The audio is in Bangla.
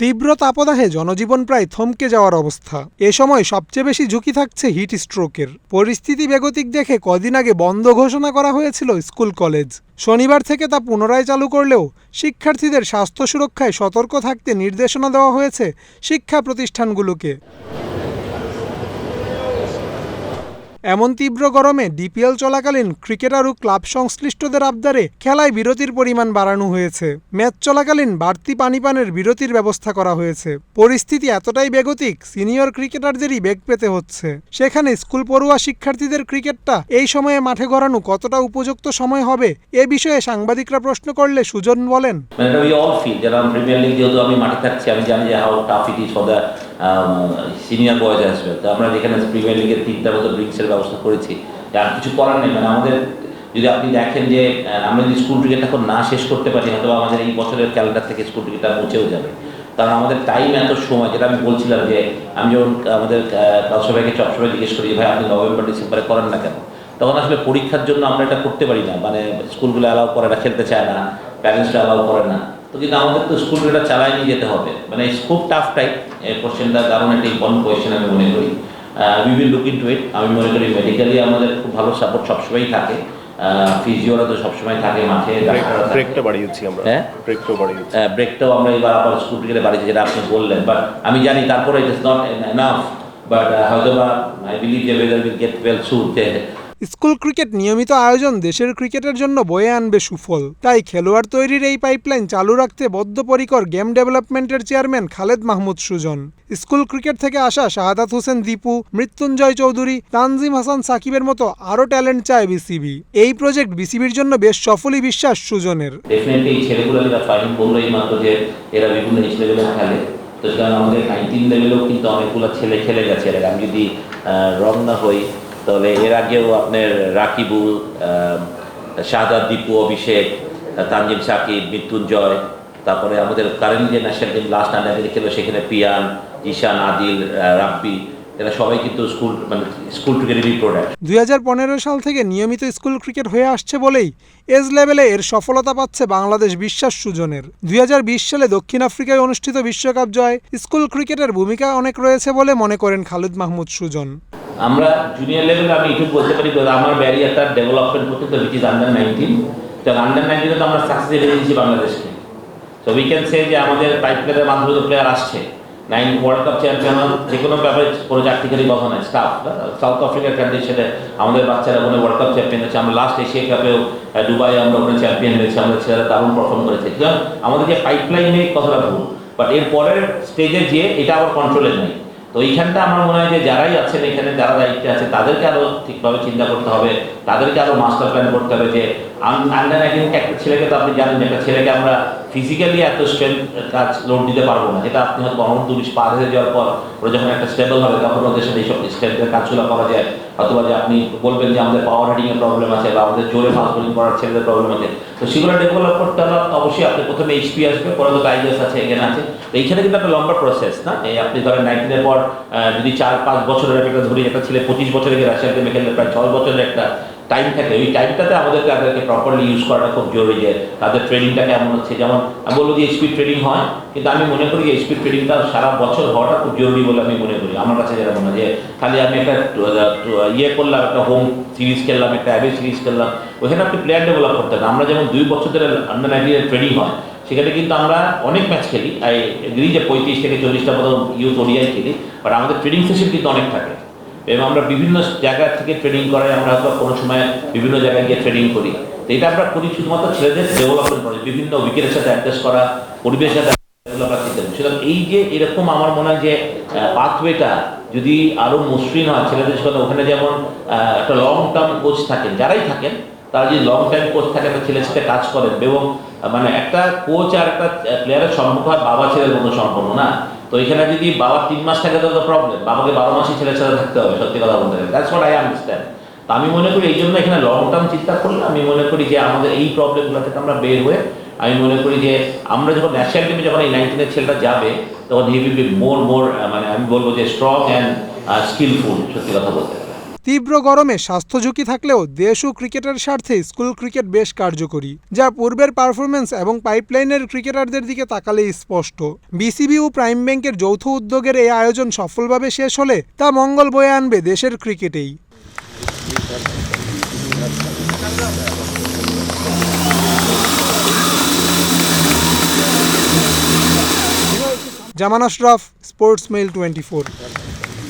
তীব্র তাপদাহে জনজীবন প্রায় থমকে যাওয়ার অবস্থা। এ সময় সবচেয়ে বেশি ঝুঁকি থাকছে হিট স্ট্রোকের। পরিস্থিতি বেগতিক দেখে কদিন আগে বন্ধ ঘোষণা করা হয়েছিল স্কুল কলেজ। শনিবার থেকে তা পুনরায় চালু করলেও শিক্ষার্থীদের স্বাস্থ্য সুরক্ষায় সতর্ক থাকতে নির্দেশনা দেওয়া হয়েছে শিক্ষা প্রতিষ্ঠানগুলোকে। এমন তীব্র গরমে ডিপিএল চলাকালীন ক্রিকেটার ও ক্লাব সংশ্লিষ্টদের আবদারে খেলায় বিরতির পরিমাণ বাড়ানো হয়েছে। ম্যাচ চলাকালীন বাড়তি পানি পানের বিরতির ব্যবস্থা করা হয়েছে। পরিস্থিতি এতটাই বেগতিক, সিনিয়র ক্রিকেটারদেরই বেগ পেতে হচ্ছে। সেখানে স্কুল পড়ুয়া শিক্ষার্থীদের ক্রিকেটটা এই সময়ে মাঠে গড়ানো কতটা উপযুক্ত সময় হবে, এ বিষয়ে সাংবাদিকরা প্রশ্ন করলে সুজন বলেন আমি মাঠে থাকছি, আমি জানি যে how tough it is for the senior boys আসবে। তো আমরা যেখানে প্রিমিয়ার লিগের তিনটা মতো ড্রিঙ্কসের ব্যবস্থা করেছি। আর কিছু করার নেই। মানে আমাদের, যদি আপনি দেখেন যে আমরা যদি স্কুল ক্রিকেট এখন না শেষ করতে পারি হয়তো আমাদের এই বছরের ক্যালেন্ডার থেকে স্কুল ক্রিকেটটা মুছেও যাবে। কারণ আমাদের টাইম এত সময়, যেটা আমি বলছিলাম যে, আমি যখন আমাদের সবাইকে সবসময় জিজ্ঞেস করি ভাই, আপনি নভেম্বর ডিসেম্বরে করেন না কেন? তখন আসলে পরীক্ষার জন্য আমরা এটা করতে পারি না। মানে স্কুলগুলো অ্যালাউ করে না, খেলতে চায় না প্যারেন্টসরা অ্যালাউ করে না। তো কিন্তু আমাদের তো স্কুলগুলো চালাই নিয়ে যেতে হবে। মানে খুব টাফ টাইপ এই কোশ্চেনটা কারণ একটা ইম্পর্টেন্ট কোয়েশ্চেন আমি মনে করি। We will look into it আমি মনে করি মেডিকেলি আমাদের খুব ভালো সাপোর্ট সবসময়ই থাকে। ফিজিওরা তো সবসময় থাকে মাঠে। ব্রেকটা বাড়িয়েছি আমরা। হ্যাঁ? ব্রেকটাও বাড়িয়েছি। ব্রেকটাও আমরা এবার আবার স্কুল ক্রিকেটে বাড়িতে যেটা আপনি বললেন। বাট আমি জানি তারপরে it is not enough but বা আই বিলিভ যে weather will get well suit school cricket নিয়মিত আয়োজন দেশের ক্রিকেটের জন্য বয়ে আনবে সুফল। তাই খেলোয়াড় তৈরির এই পাইপলাইন চালু রাখতে বদ্ধপরিকর গেম ডেভেলপমেন্টের chairman Khaled Mahmud Sujon. School cricket থেকে আসা শাহাদাত হোসেন দীপু, মৃত্যুঞ্জয় চৌধুরী, তানজিম হাসান সাকিবের মতো আরও ট্যালেন্ট চায় বিসিবি। এই প্রজেক্ট বিসিবির জন্য বেশ সফলই বিশ্বাস সুজনের। তো কারণ আমাদের নাইনটিন লেভেলেও কিন্তু অনেকগুলো ছেলে খেলে গেছে। আমি যদি রং না হই তাহলে এর আগেও আপনার রাকিবুল শাহাদ দীপু, অভিষেক, তানজিম সাকিব, মৃত্যুঞ্জয়, তারপরে আমাদের কারেন্ট যে ন্যাশনাল টিম লাস্ট আন্ডার খেলো সেখানে পিয়ান, ঈশান, আদিল রাব্বি, এরা সবাই কিন্তু স্কুল মানে স্কুল ক্রিকেটেরই প্রোডাক্ট দুই হাজার পনেরো সাল থেকে নিয়মিত স্কুল ক্রিকেট হয়ে আসছে বলেই এজ লেভেলে এর সফলতা পাচ্ছে বাংলাদেশ বিশ্বাস সুজনের। দুই হাজার বিশ সালে দক্ষিণ আফ্রিকায় অনুষ্ঠিত বিশ্বকাপ জয় স্কুল ক্রিকেটের ভূমিকা অনেক রয়েছে বলে মনে করেন খালিদ মাহমুদ সুজন। আমরা জুনিয়র লেভেলে আমি একটু বলতে পারি আমার ব্যারিয়ারটা ডেভেলপমেন্ট করতে তো উইচ ইজ আন্ডার নাইনটিন তো আন্ডার নাইনটিনে তো আমরা সাকসেস এনে দিয়েছি বাংলাদেশকে। তো উই ক্যান সে যে আমাদের পাইপ প্লেয়ারের মাধ্যমে তো প্লেয়ার আসছে। নাইন ওয়ার্ল্ড কাপ চ্যাম্পিয়ন যে কোনো ব্যাপারে প্রজাক্টিক্যালি কথা নয় স্টাফ সাউথ আফ্রিকার কন্ডিশনে আমাদের বাচ্চারা ওখানে ওয়ার্ল্ড কাপ চ্যাম্পিয়ন হচ্ছে। আমরা লাস্ট এশিয়া কাপেও দুবাই আমরা ওখানে চ্যাম্পিয়ন হয়েছি। আমাদের ছেলেরা দারুণ পারফর্ম করেছে। আমাদের যে পাইপ লাইনে কথাটা ভুল বাট এর পরের স্টেজে গিয়ে এটা আবার কন্ট্রোলে নেই। তো এইখানটা আমার মনে হয় যে যারাই আছেন এখানে, যারা দায়িত্বে আছে, তাদেরকে আরও ঠিকভাবে চিন্তা করতে হবে, তাদেরকে আরও মাস্টার প্ল্যান করতে হবে যে আন্ডার নাইনটিন একটা ছেলেকে তো আপনি জানেন যে একটা ছেলেকে আমরা ফিজিক্যালি এত স্ট্রেংথ কাজ লোড দিতে পারব না। যেটা আপনি হয়তো অনন্ত বিশ পার হয়ে যাওয়ার পর ওরা যখন একটা স্টেবল হবে, তখন ওদের সাথে এইসব স্ট্রেংথের কাজগুলো করা যায়। অথবা যে আপনি বলবেন যে আমাদের পাওয়ার হিটিং এর প্রবলেম আছে বা আমাদের জোরে ফাস্ট বোলিং করার ছেলেদের প্রবলেম আছে। তো সেগুলো ডেভেলপ করতে হলে অবশ্যই আপনি প্রথমে এইচপি আসবে, পরে তো টাইগার্স আছে এখানে আছে। তো এইখানে কিন্তু একটা লম্বা প্রসেস না? এই আপনি ধরেন নাইনটিনের পর যদি চার পাঁচ বছরের একটা, ধরি একটা ছেলে পঁচিশ বছরে গিয়ে রাশিয়ান গেমে খেললে প্রায় ছয় বছরের একটা টাইম থাকে ওই টাইমটাতে আমাদেরকে তাদেরকে প্রপারলি ইউজ করাটা খুব জরুরি যে তাদের ট্রেনিংটা কেমন হচ্ছে। যেমন আমি বলব যে স্পিড ট্রেনিং হয়, কিন্তু আমি মনে করি যে স্পিড ট্রেনিংটা সারা বছর হওয়াটা খুব জরুরি বলে আমি মনে করি। আমার কাছে যেটা মনে হয় যে খালি আমি একটা ইয়ে করলাম, একটা হোম সিরিজ খেললাম, একটা অ্যাবে সিরিজ খেললাম ওখানে আপনি প্লেয়ার ডেভেলপ করতে হবে আমরা যেমন দুই বছর ধরে আন্ডার নাইনটিনের ট্রেনিং হয়, সেখানে কিন্তু আমরা অনেক ম্যাচ খেলি। আই, এগ্রি যে পঁয়ত্রিশ থেকে চল্লিশটা মতো ইউথ ওডিআই খেলি বাট আমাদের ট্রেনিং সেশন কিন্তু অনেক থাকে। এবং আমরা বিভিন্ন জায়গা থেকে ট্রেনিং করাই, আমরা হয়তো কোনো সময় বিভিন্ন জায়গায় গিয়ে ট্রেনিং করি তো এটা আমরা করি শুধুমাত্র ছেলেদের ডেভেলপমেন্ট করি, বিভিন্ন উইকেটের সাথে অ্যাডজাস্ট করা, পরিবেশের সাথে। সুতরাং এই যে এরকম আমার মনে হয় যে পাথওয়েটা যদি আরও মসৃণ হয় ছেলেদের সাথে, ওখানে যেমন একটা লং টার্ম কোচ থাকেন, যারাই থাকেন, তারা যদি লং টাইম কোচ থাকে, একটা ছেলের সাথে কাজ করেন, এবং মানে একটা কোচ আর একটা প্লেয়ারের সম্পর্ক হয় বাবা ছেলের মতো সম্পর্ক না তো এখানে যদি বাবা তিন মাস থাকে তো প্রবলেম বাবাকে বারো মাসই ছেলের সাথে থাকতে হবে, সত্যি কথা বলতে গেলে। দ্যাটস হোয়াট আই আন্ডারস্ট্যান্ড তো আমি মনে করি এই জন্য এখানে লং টার্ম চিন্তা করলে, আমি মনে করি যে আমাদের এই প্রবলেমগুলো থেকে আমরা বের হয়ে, আমি মনে করি যে আমরা যখন ন্যাশনাল টিমে যখন এই নাইনটিনের ছেলেটা যাবে, তখন হি উইল বি মোর মোর মানে আমি বলব যে স্ট্রং অ্যান্ড স্কিলফুল সত্যি কথা বলতে তীব্র গরমে স্বাস্থ্য ঝুঁকি থাকলেও দেশ ও ক্রিকেটের স্বার্থে স্কুল ক্রিকেট বেশ কার্যকরী, যা পূর্বের পারফরমেন্স এবং পাইপলাইনের ক্রিকেটারদের দিকে তাকালেই স্পষ্ট। বিসিবি ও প্রাইম ব্যাংকের যৌথ উদ্যোগের এই আয়োজন সফলভাবে শেষ হলে তা মঙ্গল বয়ে আনবে দেশের ক্রিকেটেই। Zaman Ashraf sports mail twenty